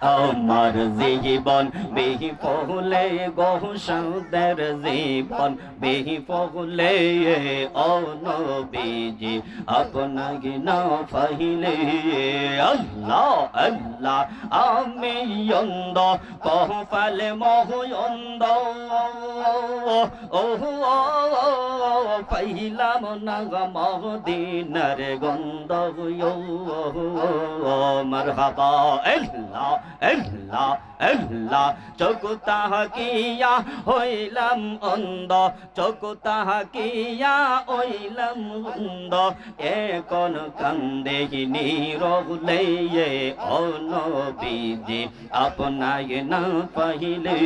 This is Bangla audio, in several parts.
আমার জীবন, বেহি পহলে গহসাদের জীবন, বেহি পহলে অনবীজি, আপনাকে না ফাইলে আল্লাহ আল্লাহ, আমি অন্ধ কহ ফালে মহ অন্ধ। ও পাইলাম না মহদিনার গন্ধ মারহাবা, আল্লাহ আল্লাহ আল্লাহ চোখ তাহাকিয়া হইলাম অন্ধ চোখ তাহাকিয়া হইলাম অন্ধ। এখন কান্দে নীরবলে অনবিজি আপনায় না পাইলে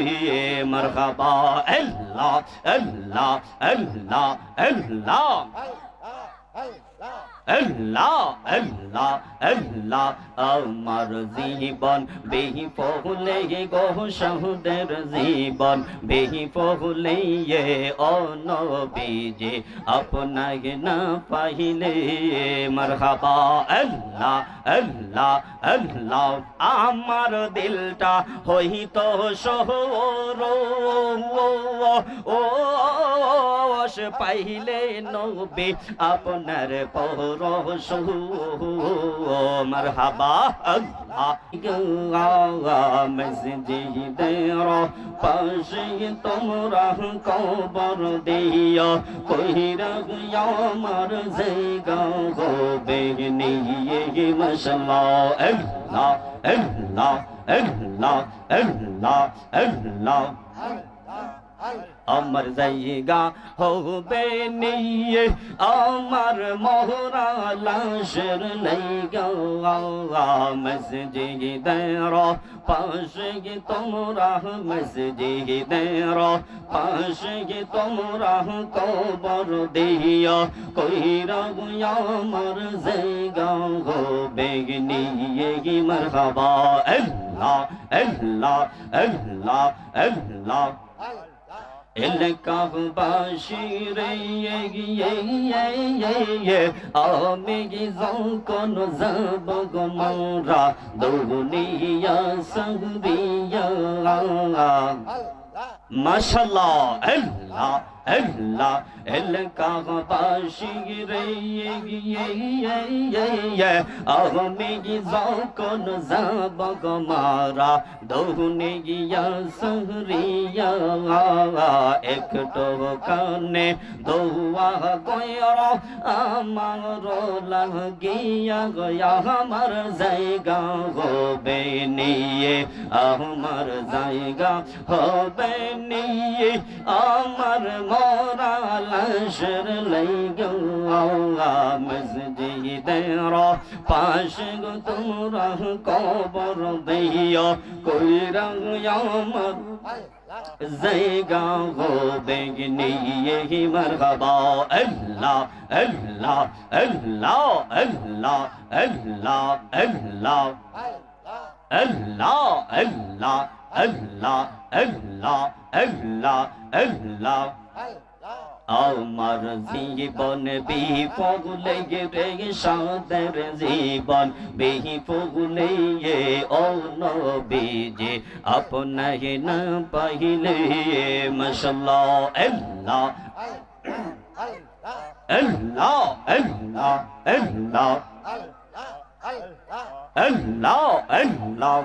মারহাবা। আল্লাহ আল্লাহ আল্লাহ আল্লাহ আল্লাহ আল্লাহ আল্লাহ আমার জীবন বেহি পহুলে গহ সহুদের জীবন বেহি পহুলে অনবীজে আপনাকে না পাইলে মারহাবা আল্লাহ আল্লাহ আল্লাহ আমার দিলটা হইত শহর ও পাইলে নবী আপনার পরশ غوشه مرحبا মসজিদে পাশে তোমরা কবর দিয়া কহির আমার জেগা হবে নিয়ে মশলা এল্লা এল্লা এল্লা এল্লা এল্লা আমার জায়গা হবে নিয়ে, আমার মোহরা লাশের নেই গা মসজিদের পাশে তোমরা, মসজিদের পাশে তোমরা কবর দিও। কইরা আমার জায়গা হবে নিয়ে মারহাবা। আল্লাহ আল্লাহ আল্লাহ আল্লাহ আমি যখন যাব গমরা দৌনিয়া সহরিয়া মাশাল্লাহ আল্লাহ। هلا الكعباشي ري أغمي زوكن زبق مارا دهني يا سهريا একটো কানে দৌয়া কয়র আমার লাগিয়া গয়া আমার জায়গা হবে নিয়ে আমার জায়গা হবে নিয়ে আমার মা মরা লাশের লাইগা মসজিদের পাশে গো তোমরা কবর দিও কইরা আমার জায়গা হবে নিয়ে মারহাবা আল্লাহ আল্লাহ আল্লাহ আল্লাহ আল্লাহ আল্লাহ আল্লাহ আল্লাহ আল্লাহ আল্লাহ আল্লাহ আল্লাহ আমার জীবন বিপগুলে রে সাদের জীবন বিপগুলে ও নবীজি আপনাকে না পাইলে মশাল্লাহ আল্লাহ আল্লাহ আল্লাহ আল্লাহ আল্লাহ আল্লাহ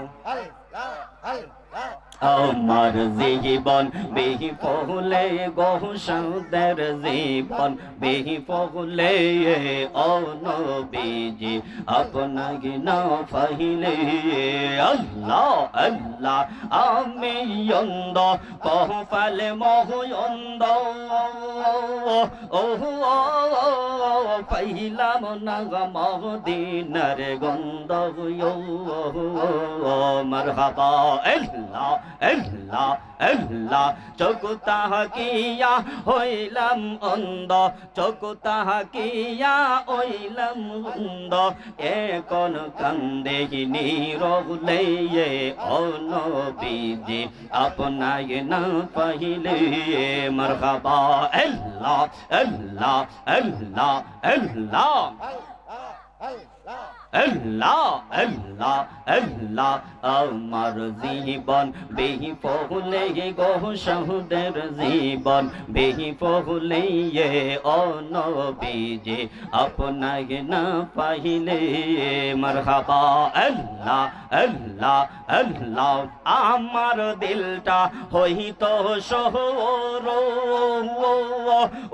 আমার জীবন, বেহি পহলে গহসাদের জীবন, বেহি পহলে অনবীজি, আপনাকে না ফাইলে আল্লাহ আল্লাহ, আমি অন্ধ কহ ফালে মহ অন্ধ ও পাইলাম না মহদিনার গন্ধ। মারহাবা, আল্লাহ আল্লাহ আল্লাহ চোখ তাহাকিয়া হইলাম অন্ধ চোখ তাহাকিয়া হইলাম অন্ধ। এখন কান্দে নীরবলে অনবীজি আপনায় না পাইলে মারহাবা। আল্লাহ আল্লাহ আল্লাহ আল্লাহ আল্লাহ আল্লাহ আল্লাহ, আমার জীবন বেহি পহুলে গো সহুদের জীবন বেহি পহুলে অনবীজে আপনাকে না পাইলে মারহাবা। আল্লাহ আল্লাহ আল্লাহ, আমার দিলটা হইত শহর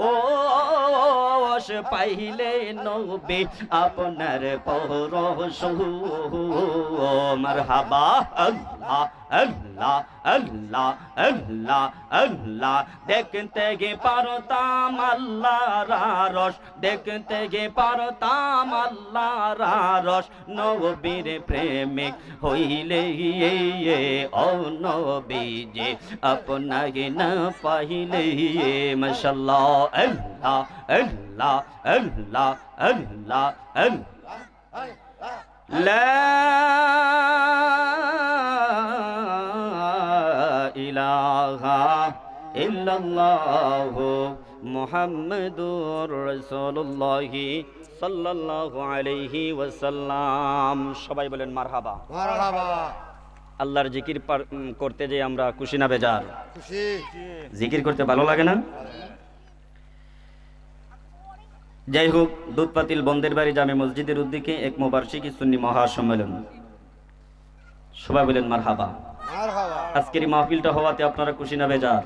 ও পাইলে নবে আপনার পরশ। মারহাবা আল্লাহ। আল্লাহ আল্লাহ আল্লাহ আল্লাহ দেখতে গে পারতাম আল্লাহ রস দেখতে গে পারতাম আল্লাহ রস নবীর প্রেমিক হইলে ও নবীজে আপনাকে না পাইলে মশাল্লাহ আল্লাহ আল্লাহ আল্লাহ আল্লাহ আল্লাহ ইল্লাল্লাহ মুহাম্মাদুর রাসূলুল্লাহ সাল্লাল্লাহু আলাইহি ওয়াসাল্লাম। সবাই বলেন মারহাবা। মারহাবা। আল্লাহর জিকির করতে যে আমরা খুশি না বেজার? খুশি। জিকির করতে ভালো লাগে না? যাই হোক দুধ পাতিল বন্দের বাড়ি জামে মসজিদের উদ্দিকে এক মোবার্ষিকী সুন্নি মহাসম্মেলন। সবাই বলেন মার হাবা আজকের এই মাহফিলটা হওয়াতে আপনারা খুশি না বেজার?